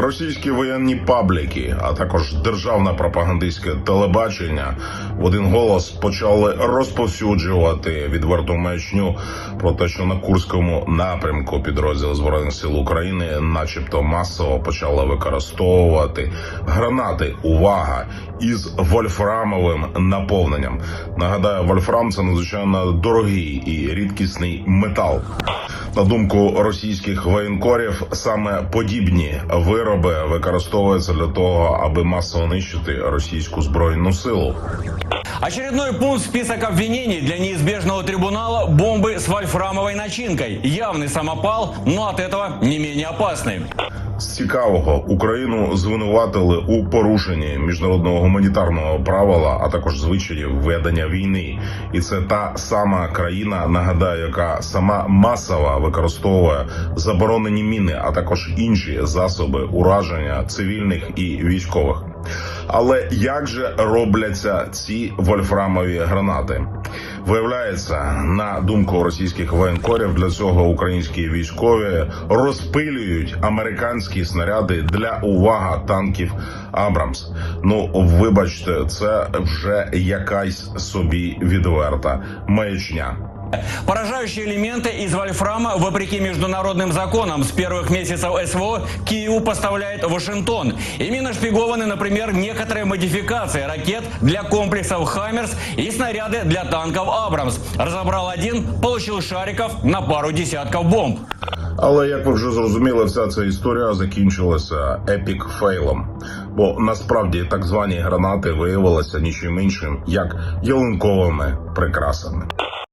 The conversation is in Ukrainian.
Російські воєнні пабліки, а також державне пропагандистське телебачення в один голос почали розповсюджувати відверту маячню про те, що на Курському напрямку підрозділ збройних сил України, начебто масово почали використовувати гранати. Увага із вольфрамовим наповненням. Нагадаю, вольфрам це надзвичайно дорогий і рідкісний метал. На думку російських воєнкорів, саме подібні вироби використовуються для того, аби масово нищити російську збройну силу. Очередной пункт в список обвинений для неизбежного трибунала – бомбы с вольфрамовой начинкой. Явный самопал, но от этого не менее опасный. З цікавого Україну звинуватили у порушенні міжнародного гуманітарного правила, а також звичаїв ведення війни. І це та сама країна, нагадаю, яка сама масово використовує заборонені міни, а також інші засоби ураження цивільних і військових. Але як же робляться ці вольфрамові гранати? Виявляється, на думку російських воєнкорів, для цього українські військові розпилюють американські снаряди для увага танків Абрамс. Ну вибачте, це вже якась собі відверта маячня. Поражающие элементы из вольфрама, вопреки международным законам, с первых месяцев СВО Киеву поставляет Вашингтон. Ими нашпигованы, например, некоторые модификации ракет для комплексов «Хаммерс» и снаряды для танков «Абрамс». Разобрал один, получил шариков на пару десятков бомб. Але як ви вже зрозуміли, вся ця історія закінчилася епік фейлом. Бо насправді так звані гранати виявилися нічим іншим як ялинковими прикрасами.